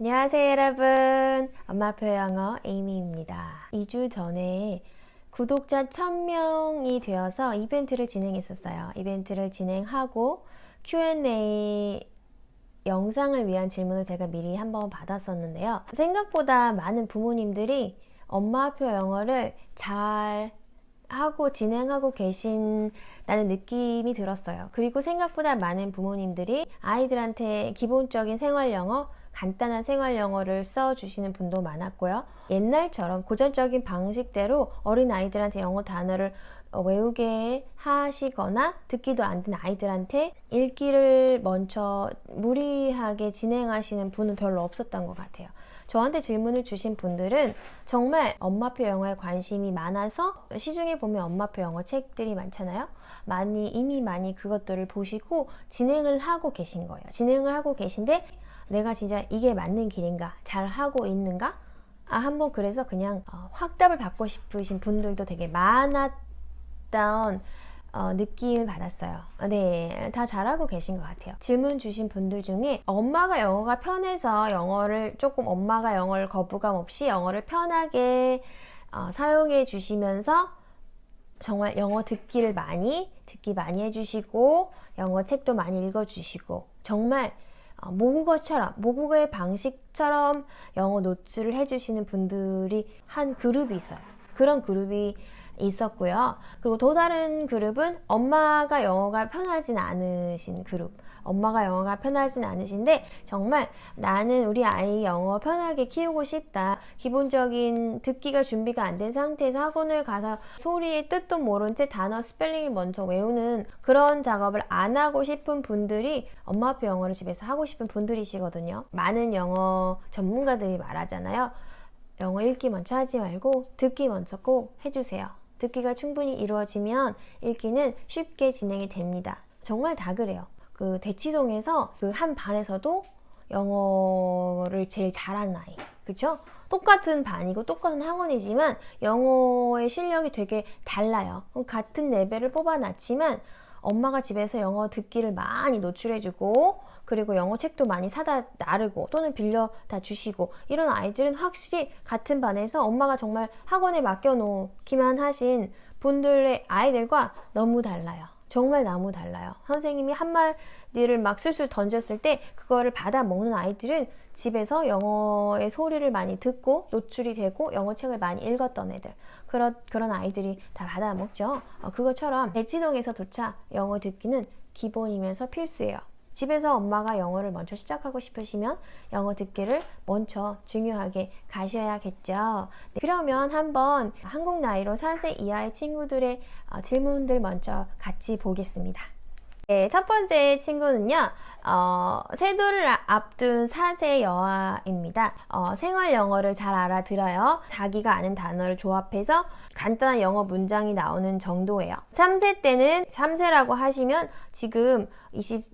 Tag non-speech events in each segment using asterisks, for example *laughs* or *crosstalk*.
안녕하세요 여러분. 엄마표 영어 에이미입니다. 2주 전에 구독자 1000명이 되어서 이벤트를 진행했었어요. 이벤트를 진행하고 Q&A 영상을 위한 질문을 제가 미리 한번 받았었는데요. 생각보다 많은 부모님들이 엄마표 영어를 잘 하고 진행하고 계신다는 느낌이 들었어요. 그리고 생각보다 많은 부모님들이 아이들한테 기본적인 생활 영어, 간단한 생활 영어를 써주시는 분도 많았고요. 옛날처럼 고전적인 방식대로 어린 아이들한테 영어 단어를 외우게 하시거나 듣기도 안 된 아이들한테 읽기를 먼저 무리하게 진행하시는 분은 별로 없었던 것 같아요. 저한테 질문을 주신 분들은 정말 엄마표 영어에 관심이 많아서 시중에 보면 엄마표 영어 책들이 많잖아요. 많이 이미 많이 그것들을 보시고 진행을 하고 계신 거예요. 진행을 하고 계신데 내가 진짜 이게 맞는 길인가? 잘 하고 있는가? 아, 한번 그래서 그냥 어, 확답을 받고 싶으신 분들도 되게 많았던 어, 느낌을 받았어요. 네, 다 잘하고 계신 것 같아요. 질문 주신 분들 중에 엄마가 영어가 편해서 영어를 조금 엄마가 영어를 거부감 없이 영어를 편하게 어, 사용해 주시면서 정말 영어 듣기를 많이 듣기 많이 해주시고 영어 책도 많이 읽어주시고 정말 어, 모국어처럼 모국어의 방식처럼 영어 노출을 해주시는 분들이 한 그룹이 있어요. 그런 그룹이 있었고요. 그리고 또 다른 그룹은 엄마가 영어가 편하진 않으신 그룹. 엄마가 영어가 편하진 않으신데 정말 나는 우리 아이 영어 편하게 키우고 싶다. 기본적인 듣기가 준비가 안 된 상태에서 학원을 가서 소리의 뜻도 모른 채 단어 스펠링을 먼저 외우는 그런 작업을 안 하고 싶은 분들이 엄마표 영어를 집에서 하고 싶은 분들이시거든요. 많은 영어 전문가들이 말하잖아요. 영어 읽기 먼저 하지 말고 듣기 먼저 꼭 해주세요. 듣기가 충분히 이루어지면 읽기는 쉽게 진행이 됩니다. 정말 다 그래요. 그 대치동에서 그 한 반에서도 영어를 제일 잘하는 아이. 그쵸? 똑같은 반이고 똑같은 학원이지만 영어의 실력이 되게 달라요. 같은 레벨을 뽑아놨지만 엄마가 집에서 영어 듣기를 많이 노출해주고 그리고 영어 책도 많이 사다 나르고 또는 빌려 다 주시고 이런 아이들은 확실히 같은 반에서 엄마가 정말 학원에 맡겨놓기만 하신 분들의 아이들과 너무 달라요. 정말 너무 달라요. 선생님이 한 마디를 막 술술 던졌을 때 그거를 받아 먹는 아이들은 집에서 영어의 소리를 많이 듣고 노출이 되고 영어 책을 많이 읽었던 애들 그런 그런 아이들이 다 받아 먹죠. 어, 그것처럼 대치동에서조차 영어 듣기는 기본이면서 필수예요. 집에서 엄마가 영어를 먼저 시작하고 싶으시면 영어 듣기를 먼저 중요하게 가셔야겠죠. 네, 그러면 한번 한국 나이로 4세 이하의 친구들의 어, 질문들 먼저 같이 보겠습니다. 네, 첫 번째 친구는요, 어, 세도를 앞둔 4세 여아입니다. 어, 생활 영어를 잘 알아들어요. 자기가 아는 단어를 조합해서 간단한 영어 문장이 나오는 정도예요. 3세 때는 3세라고 하시면 지금 20,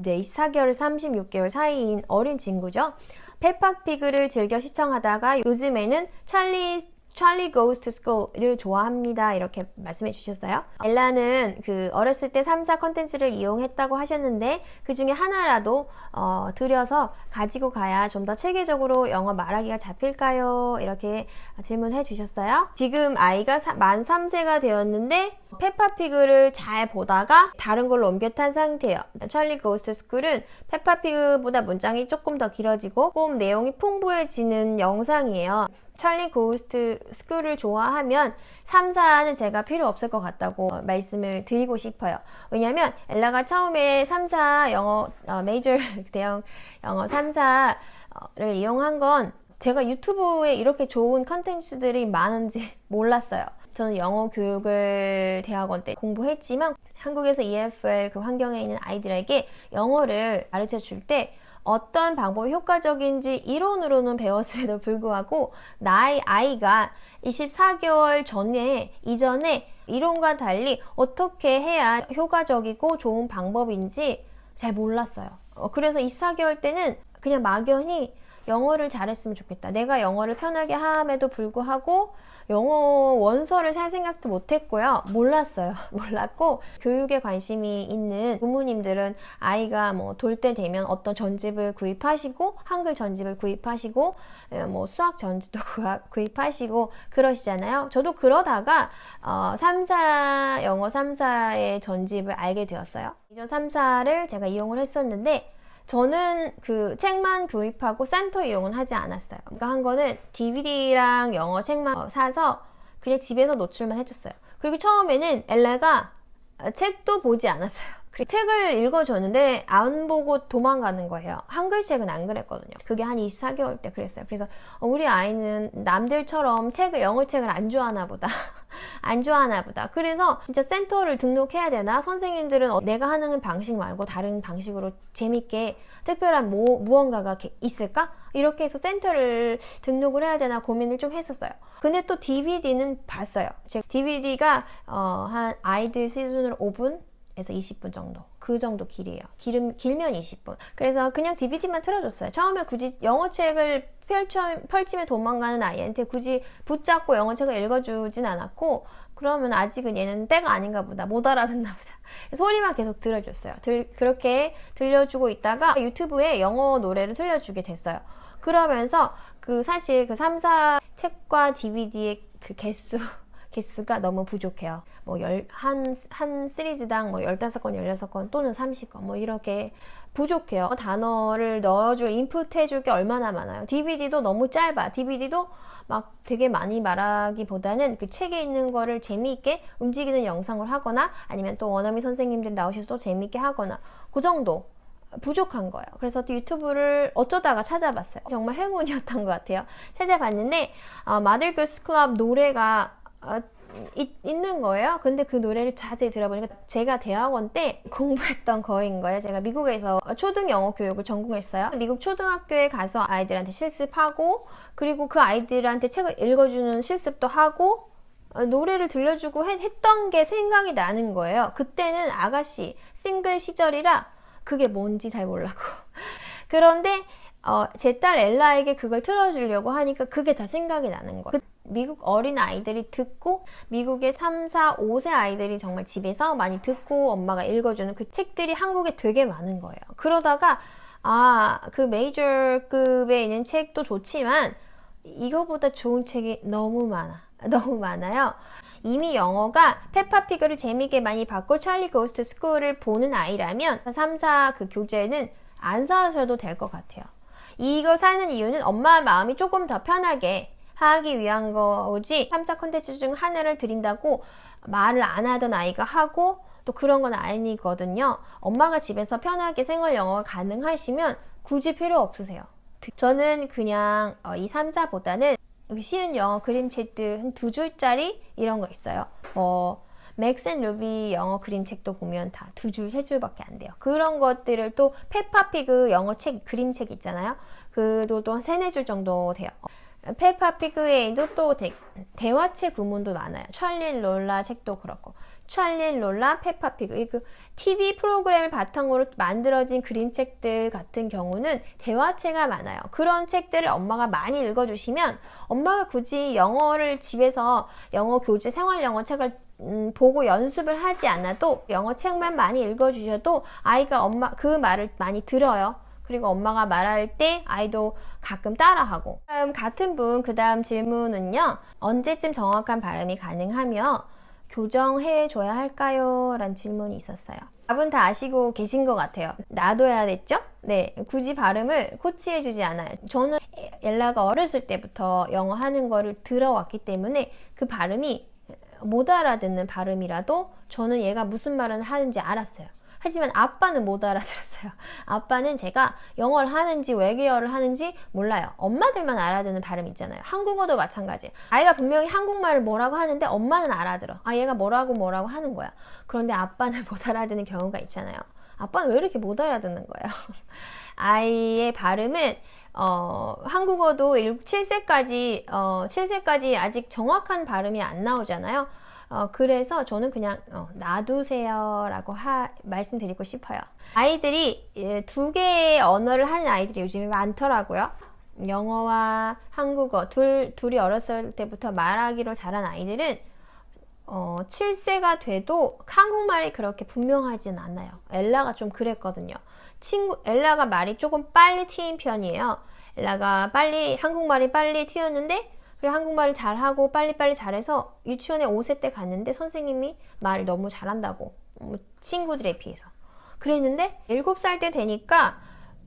네, 24개월, 36개월 사이인 어린 친구죠. 페팍피그를 즐겨 시청하다가 요즘에는 찰리 찰리 goes to school을 좋아합니다. 이렇게 말씀해 주셨어요. 엘라는 그 어렸을 때 3사 컨텐츠를 이용했다고 하셨는데 그 중에 하나라도 어, 들여서 가지고 가야 좀 더 체계적으로 영어 말하기가 잡힐까요? 이렇게 질문해 주셨어요. 지금 아이가 사, 만 3세가 되었는데 페파피그를 잘 보다가 다른 걸로 옮겨 탄 상태예요. 찰리 to school은 페파피그보다 문장이 조금 더 길어지고 조금 내용이 풍부해지는 영상이에요. 찰리 고스트 스쿨을 좋아하면 3, 4는 제가 필요 없을 것 같다고 말씀을 드리고 싶어요. 왜냐면 엘라가 처음에 3, 4 영어 어, 메이저 *laughs* 대형 영어 3, 4를 이용한 건 제가 유튜브에 이렇게 좋은 컨텐츠들이 많은지 *laughs* 몰랐어요. 저는 영어 교육을 대학원 때 공부했지만 한국에서 EFL 그 환경에 있는 아이들에게 영어를 가르쳐 줄 때 어떤 방법이 효과적인지 이론으로는 배웠음에도 불구하고 나의 아이가 24개월 전에 이전에 이론과 달리 어떻게 해야 효과적이고 좋은 방법인지 잘 몰랐어요. 어, 그래서 24개월 때는 그냥 막연히 영어를 잘했으면 좋겠다. 내가 영어를 편하게 함에도 불구하고 영어 원서를 살 생각도 못 했고요. 몰랐어요. *laughs* 몰랐고, 교육에 관심이 있는 부모님들은 아이가 뭐 돌 때 되면 어떤 전집을 구입하시고, 한글 전집을 구입하시고, 예, 뭐 수학 전집도 *laughs* 구입하시고, 그러시잖아요. 저도 그러다가, 어, 3사, 영어 3사의 전집을 알게 되었어요. 이전 3사를 제가 이용을 했었는데, 저는 그 책만 구입하고 센터 이용은 하지 않았어요. 그러니까 한 거는 DVD랑 영어 책만 어, 사서 그냥 집에서 노출만 해줬어요. 그리고 처음에는 엘라가 어, 책도 보지 않았어요. 책을 읽어줬는데 안 보고 도망가는 거예요. 한글 책은 안 그랬거든요. 그게 한 24개월 때 그랬어요. 그래서 어, 우리 아이는 남들처럼 책을 영어 책을 안 좋아하나 보다. *laughs* 안 좋아하나 보다. 그래서 진짜 센터를 등록해야 되나? 선생님들은 어, 내가 하는 방식 말고 다른 방식으로 재밌게 특별한 뭐, 무언가가 있을까? 이렇게 해서 센터를 등록을 해야 되나 고민을 좀 했었어요. 근데 또 DVD는 봤어요. 즉, DVD가 어, 한 아이들 수준으로 5분? 에서 20분 정도. 그 정도 길이에요. 길음, 길면 20분. 그래서 그냥 DVD만 틀어줬어요. 처음에 굳이 영어책을 펼쳐, 펼치며 도망가는 아이한테 굳이 붙잡고 영어책을 읽어주진 않았고, 그러면 아직은 얘는 때가 아닌가 보다. 못 알아듣나 보다. 소리만 계속 들려줬어요. 들, 그렇게 들려주고 있다가 유튜브에 영어 노래를 들려주게 됐어요. 그러면서 그 사실 그 3사 책과 DVD의 그 개수, 개수가 너무 부족해요. 뭐, 열, 한, 한 시리즈당 뭐 15건, 16건 또는 30건 뭐 이렇게 부족해요. 단어를 넣어줄, 인풋 해줄 게 얼마나 많아요. DVD도 너무 짧아. DVD도 막 되게 많이 말하기보다는 그 책에 있는 거를 재미있게 움직이는 영상을 하거나 아니면 또 원어민 선생님들 나오셔서 또 재미있게 하거나 그 정도. 부족한 거예요. 그래서 또 유튜브를 어쩌다가 찾아봤어요. 정말 행운이었던 것 같아요. 찾아봤는데 어, 마들교스 클럽 노래가 어, 이- 있는 거예요. 근데 그 노래를 자세히 들어보니까 제가 대학원 때 *laughs* 공부했던 거인 거예요. 제가 미국에서 초등 영어 교육을 전공했어요. 미국 초등학교에 가서 아이들한테 실습하고 그리고 그 아이들한테 책을 읽어주는 실습도 하고 어, 노래를 들려주고 했, 했던 게 생각이 나는 거예요. 그때는 아가씨 싱글 시절이라 그게 뭔지 잘 몰랐고 *laughs* 그런데 어, 제 딸 엘라에게 그걸 틀어주려고 하니까 그게 다 생각이 나는 거예요. 그 미국 어린 아이들이 듣고 미국의 3, 4, 5세 아이들이 정말 집에서 많이 듣고 엄마가 읽어주는 그 책들이 한국에 되게 많은 거예요. 그러다가 아, 그 메이저급에 있는 책도 좋지만 이거보다 좋은 책이 너무 많아. *laughs* 너무 많아요. 이미 영어가 페파피그를 재미있게 많이 받고 찰리 고스트 스쿨을 보는 아이라면 3, 4그 교재는 안 사셔도 될 것 같아요. 이거 사는 이유는 엄마 마음이 조금 더 편하게 하기 위한 거지 3, 4 컨텐츠 중 하나를 드린다고 말을 안 하던 아이가 하고 또 그런 건 아니거든요. 엄마가 집에서 편하게 생활 영어가 가능하시면 굳이 필요 없으세요. 저는 그냥 어, 이 3, 4보다는 쉬운 영어 그림책들 한 두 줄짜리 이런 거 있어요. 뭐 맥센 루비 영어 그림책도 보면 다 두 줄, 세 줄밖에 안 돼요. 그런 것들을 또 페파피그 영어 책, 그림책 있잖아요. 그도 또 세네 줄 정도 돼요. 페파피그에도 또 대, 대화책 구문도 많아요. 찰리 롤라 책도 그렇고. 찰리 롤라 페파피그 이 그 TV 프로그램을 바탕으로 만들어진 그림책들 같은 경우는 대화체가 많아요. 그런 책들을 엄마가 많이 읽어주시면 엄마가 굳이 영어를 집에서 영어 교재 생활 영어 책을 음, 보고 연습을 하지 않아도 영어 책만 많이 읽어주셔도 아이가 엄마 그 말을 많이 들어요. 그리고 엄마가 말할 때 아이도 가끔 따라하고. 다음 같은 분, 그 다음 질문은요. 언제쯤 정확한 발음이 가능하며 교정해 줘야 할까요? 라는 질문이 있었어요. 답은 다 아시고 계신 것 같아요. 놔둬야 됐죠? 네. 굳이 발음을 코치해 주지 않아요. 저는 엘라가 어렸을 때부터 영어 하는 거를 들어왔기 때문에 그 발음이 못 알아듣는 발음이라도 저는 얘가 무슨 말을 하는지 알았어요. 하지만 아빠는 못 알아들었어요. 아빠는 제가 영어를 하는지 외계어를 하는지 몰라요. 엄마들만 알아듣는 발음 있잖아요. 한국어도 마찬가지. 아이가 분명히 한국말을 뭐라고 하는데 엄마는 알아들어. 아, 얘가 뭐라고 뭐라고 하는 거야. 그런데 아빠는 *laughs* 못 알아듣는 경우가 있잖아요. 아빠는 왜 이렇게 못 알아듣는 거예요? *laughs* 아이의 발음은 어, 한국어도 7세까지 어, 7세까지 아직 정확한 발음이 안 나오잖아요. 어, 그래서 저는 그냥 어, 놔두세요라고 하, 말씀드리고 싶어요. 아이들이 예, 두 개의 언어를 하는 아이들이 요즘에 많더라고요. 영어와 한국어 둘, 둘이 어렸을 때부터 말하기로 자란 아이들은 어, 7세가 돼도 한국말이 그렇게 분명하진 않아요. 엘라가 좀 그랬거든요. 친구, 엘라가 말이 조금 빨리 튀인 편이에요. 엘라가 빨리, 한국말이 빨리 튀었는데, 그래, 한국말을 잘하고 빨리빨리 잘해서 유치원에 5세 때 갔는데 선생님이 말을 너무 잘한다고. 뭐 친구들에 비해서. 그랬는데, 7살 때 되니까,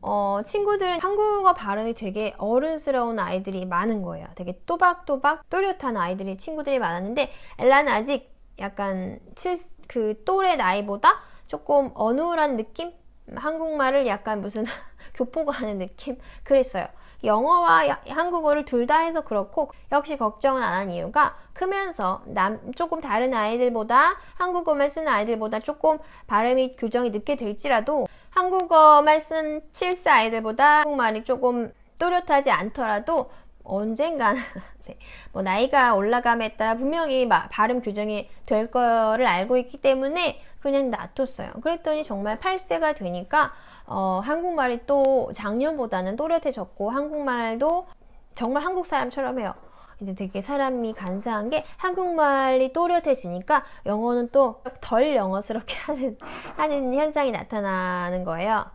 어, 친구들은 한국어 발음이 되게 어른스러운 아이들이 많은 거예요. 되게 또박또박 또렷한 아이들이 친구들이 많았는데 엘라는 아직 약간 칠, 그 또래 나이보다 조금 어눌한 느낌? 한국말을 약간 무슨 *laughs* 교포가 하는 느낌? 그랬어요. 영어와 야- 한국어를 둘 다 해서 그렇고 역시 걱정은 안 한 이유가 크면서 남 조금 다른 아이들보다 한국어만 쓰는 아이들보다 조금 발음이 교정이 늦게 될지라도 한국어만 쓴 7세 아이들보다 한국말이 조금 또렷하지 않더라도 언젠가는 *laughs* 네, 뭐 나이가 올라감에 따라 분명히 마- 발음 교정이 될 거를 알고 있기 때문에 그냥 놔뒀어요. 그랬더니 정말 8세가 되니까 어, 한국말이 또 작년보다는 또렷해졌고 한국말도 정말 한국 사람처럼 해요. 이제 되게 사람이 간사한 게 한국말이 또렷해지니까 영어는 또 덜 영어스럽게 *laughs* 하는, 하는 현상이 나타나는 거예요.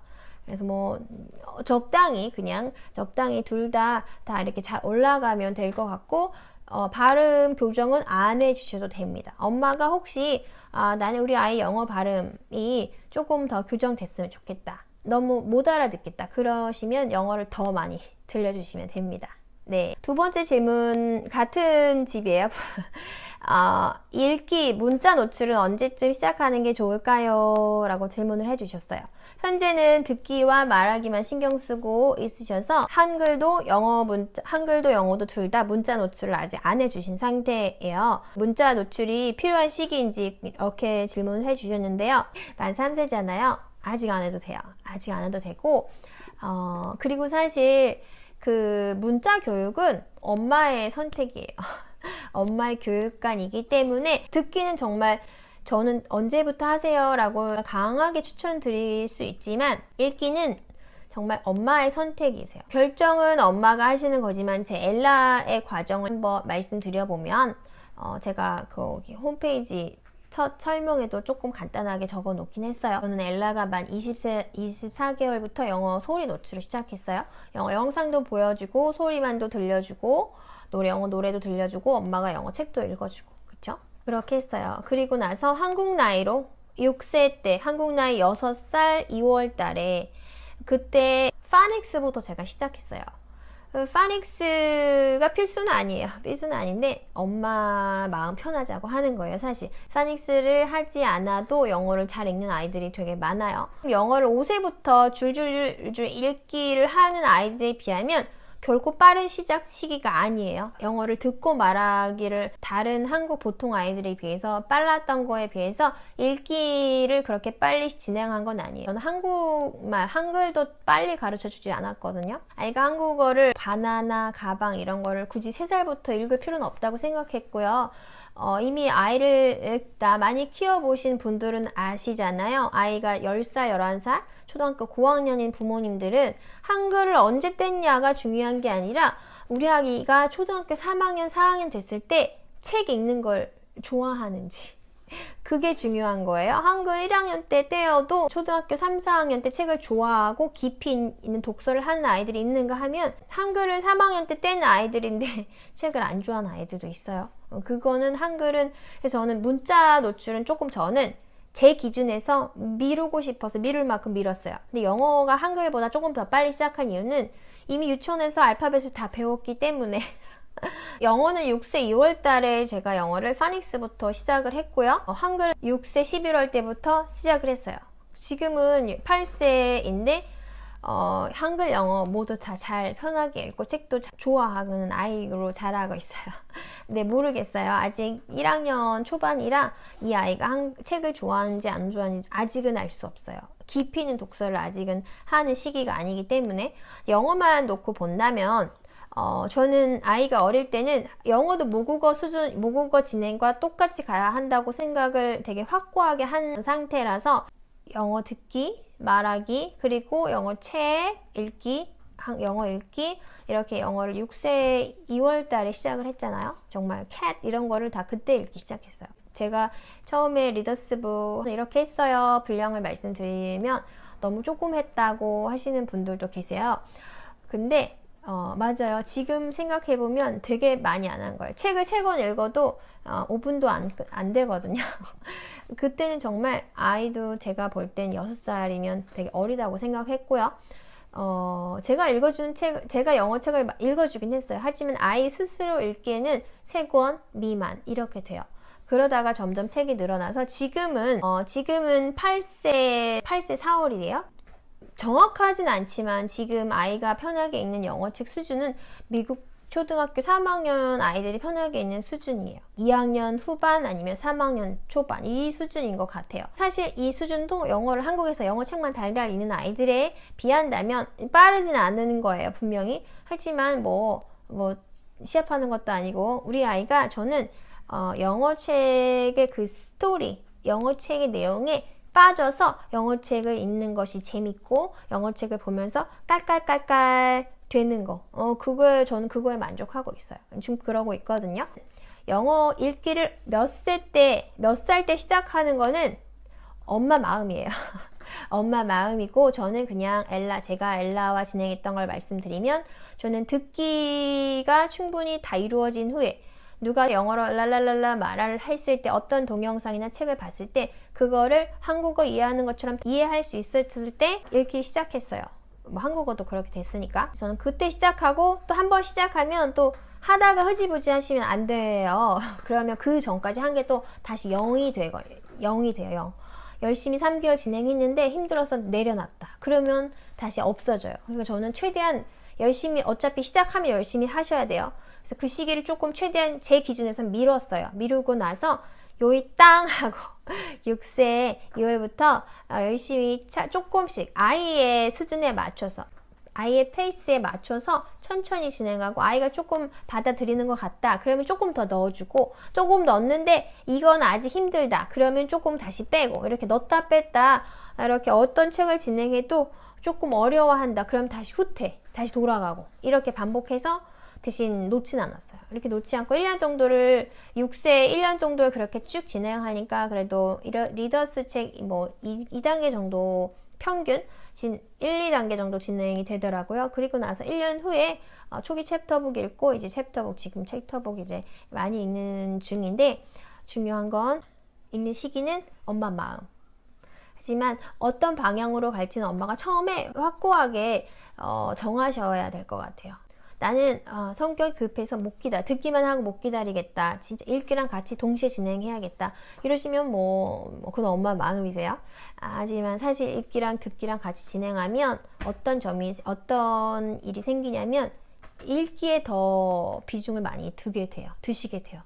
그래서 뭐 어, 적당히 그냥 적당히 둘다다 이렇게 잘 올라가면 될 것 같고 어, 발음 교정은 안 해주셔도 됩니다. 엄마가 혹시 아, 나는 우리 아이 영어 발음이 조금 더 교정됐으면 좋겠다. 너무 못 알아듣겠다. 그러시면 영어를 더 많이 들려주시면 됩니다. 네. 두 번째 질문 같은 집이에요. *laughs* 어, 읽기, 문자 노출은 언제쯤 시작하는 게 좋을까요? 라고 질문을 해주셨어요. 현재는 듣기와 말하기만 신경 쓰고 있으셔서 한글도 영어 문자, 한글도 영어도 둘 다 문자 노출을 아직 안 해주신 상태예요. 문자 노출이 필요한 시기인지 이렇게 질문을 해주셨는데요. 만 3세잖아요. 아직 안 해도 돼요. 아직 안 해도 되고, 어, 그리고 사실 그 문자 교육은 엄마의 선택이에요. *laughs* 엄마의 교육관이기 때문에 듣기는 정말 저는 언제부터 하세요 라고 강하게 추천드릴 수 있지만 읽기는 정말 엄마의 선택이세요. 결정은 엄마가 하시는 거지만 제 엘라의 과정을 한번 말씀드려보면 어, 제가 거기 홈페이지 첫 설명에도 조금 간단하게 적어 놓긴 했어요. 저는 엘라가 만 20세, 24개월부터 영어 소리 노출을 시작했어요. 영어 영상도 보여주고 소리만도 들려주고 노래 영어 노래도 들려주고 엄마가 영어 책도 읽어주고 그쵸? 그렇게 했어요. 그리고 나서 한국 나이로 6세 때 한국 나이 6살 2월 달에 그때 파닉스부터 제가 시작했어요. 파닉스가 필수는 아니에요. 필수는 아닌데 엄마 마음 편하자고 하는 거예요. 사실 파닉스를 하지 않아도 영어를 잘 읽는 아이들이 되게 많아요. 영어를 5세부터 줄줄줄 읽기를 하는 아이들에 비하면 결코 빠른 시작 시기가 아니에요. 영어를 듣고 말하기를 다른 한국 보통 아이들에 비해서 빨랐던 거에 비해서 읽기를 그렇게 빨리 진행한 건 아니에요. 저는 한국말, 한글도 빨리 가르쳐 주지 않았거든요. 아이가 한국어를 바나나, 가방 이런 거를 굳이 3살부터 읽을 필요는 없다고 생각했고요. 어, 이미 아이를 다 많이 키워보신 분들은 아시잖아요. 아이가 10살, 11살, 초등학교 고학년인 부모님들은 한글을 언제 뗐냐가 중요한 게 아니라 우리 아기가 초등학교 3학년, 4학년 됐을 때 책 읽는 걸 좋아하는지. *laughs* 그게 중요한 거예요. 한글 1학년 때 떼어도 초등학교 3, 4학년 때 책을 좋아하고 깊이 있는 독서를 하는 아이들이 있는가 하면 한글을 3학년 때뗀 아이들인데 *laughs* 책을 안 좋아하는 아이들도 있어요. 어, 그거는 한글은 그래서 저는 문자 노출은 조금 저는 제 기준에서 미루고 싶어서 미룰 만큼 미뤘어요. 근데 영어가 한글보다 조금 더 빨리 시작한 이유는 이미 유치원에서 알파벳을 다 배웠기 때문에 *laughs* 영어는 6세 2월 달에 제가 영어를 파닉스부터 시작을 했고요. 어, 한글은 6세 11월 때부터 시작을 했어요. 지금은 8세인데 어, 한글, 영어 모두 다 잘 편하게 읽고 책도 자- 좋아하는 아이로 자라고 있어요. 근데 *laughs* 모르겠어요. 아직 1학년 초반이라 이 아이가 한, 책을 좋아하는지 안 좋아하는지 아직은 알 수 없어요. 깊이 있는 독서를 아직은 하는 시기가 아니기 때문에 영어만 놓고 본다면 어, 저는 아이가 어릴 때는 영어도 모국어 수준, 모국어 진행과 똑같이 가야 한다고 생각을 되게 확고하게 한 상태라서 영어 듣기, 말하기, 그리고 영어 책, 읽기 한- 영어 읽기 이렇게 영어를 6세 2월 달에 시작을 했잖아요. 정말 cat 이런 거를 다 그때 읽기 시작했어요. 제가 처음에 리더스부 이렇게 했어요. 분량을 말씀드리면 너무 조금 했다고 하시는 분들도 계세요. 근데 어, 맞아요. 지금 생각해보면 되게 많이 안 한 거예요. 책을 세 권 읽어도 어, 5분도 안, 안 되거든요. *laughs* 그때는 정말 아이도 제가 볼 땐 6살이면 되게 어리다고 생각했고요. 어, 제가 읽어주는 책, 제가 영어 책을 마- 읽어주긴 했어요. 하지만 아이 스스로 읽기에는 3권 미만 이렇게 돼요. 그러다가 점점 책이 늘어나서 지금은, 어, 지금은 8세, 8세 4월이에요. 정확하진 않지만 지금 아이가 편하게 읽는 영어책 수준은 미국 초등학교 3학년 아이들이 편하게 읽는 수준이에요. 2학년 후반 아니면 3학년 초반 이 수준인 것 같아요. 사실 이 수준도 영어를 한국에서 영어책만 달달 읽는 아이들에 비한다면 빠르진 않은 거예요, 분명히. 하지만 뭐, 뭐, 시합하는 것도 아니고 우리 아이가 저는 어, 영어책의 그 스토리, 영어책의 내용에 빠져서 영어책을 읽는 것이 재밌고 영어책을 보면서 깔깔깔깔 되는 거. 어, 그거에 저는 그거에 만족하고 있어요. 지금 그러고 있거든요. 영어 읽기를 몇 세 때, 몇 살 때 시작하는 거는 엄마 마음이에요. *laughs* 엄마 마음이고 저는 그냥 엘라 제가 엘라와 진행했던 걸 말씀드리면 저는 듣기가 충분히 다 이루어진 후에 누가 영어로 랄랄랄라 말을 했을 때 어떤 동영상이나 책을 봤을 때 그거를 한국어 이해하는 것처럼 이해할 수 있었을 때 읽기 시작했어요. 뭐 한국어도 그렇게 됐으니까 저는 그때 시작하고 또 한 번 시작하면 또 하다가 흐지부지 하시면 안 돼요. *laughs* 그러면 그 전까지 한 게 또 다시 0이 되고 0이 돼요. 0. 열심히 3개월 진행했는데 힘들어서 내려놨다. 그러면 다시 없어져요. 그러니까 저는 최대한 열심히 어차피 시작하면 열심히 하셔야 돼요. 그래서 그 시기를 조금 최대한 제 기준에서 미뤘어요. 미루고 나서 요이 땅 하고 6세 2월부터 열심히 차, 조금씩 아이의 수준에 맞춰서 아이의 페이스에 맞춰서 천천히 진행하고 아이가 조금 받아들이는 것 같다. 그러면 조금 더 넣어주고 조금 넣었는데 이건 아직 힘들다. 그러면 조금 다시 빼고 이렇게 넣었다 뺐다 이렇게 어떤 책을 진행해도 조금 어려워한다. 그럼 다시 후퇴, 다시 돌아가고 이렇게 반복해서 대신 놓진 않았어요. 이렇게 놓지 않고 1년 정도를 6세 1년 정도를 그렇게 쭉 진행하니까 그래도 리더스 책뭐 2, 2단계 정도 평균 진 1, 2단계 정도 진행이 되더라고요. 그리고 나서 1년 후에 어, 초기 챕터북 읽고 이제 챕터북 지금 챕터북 이제 많이 읽는 중인데 중요한 건 읽는 시기는 엄마 마음. 하지만 어떤 방향으로 갈지는 엄마가 처음에 확고하게 어, 정하셔야 될 것 같아요. 나는 어, 성격이 급해서 못 기다 듣기만 하고 못 기다리겠다. 진짜 읽기랑 같이 동시에 진행해야겠다. 이러시면 뭐, 뭐 그건 엄마 마음이세요? 아, 하지만 사실 읽기랑 듣기랑 같이 진행하면 어떤 점이 어떤 일이 생기냐면 읽기에 더 비중을 많이 두게 돼요. 두시게 돼요.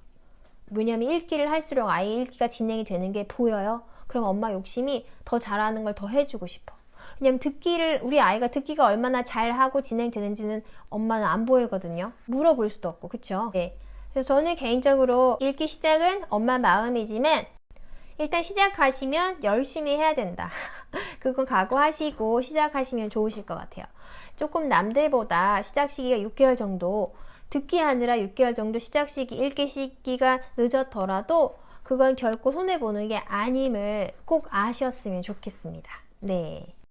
왜냐하면 읽기를 할수록 아이 읽기가 진행이 되는 게 보여요. 그럼 엄마 욕심이 더 잘하는 걸 더 해주고 싶어 왜냐면 듣기를 우리 아이가 듣기가 얼마나 잘하고 진행되는지는 엄마는 안 보이거든요. 물어볼 수도 없고 그쵸? 네. 그래서 저는 개인적으로 읽기 시작은 엄마 마음이지만 일단 시작하시면 열심히 해야 된다. *laughs* 그건 각오하시고 시작하시면 좋으실 것 같아요. 조금 남들보다 시작 시기가 6개월 정도 듣기 하느라 6개월 정도 시작 시기, 읽기 시기가 늦었더라도 그건 결코 손해보는 게 아님을 꼭 아셨으면 좋겠습니다. 네.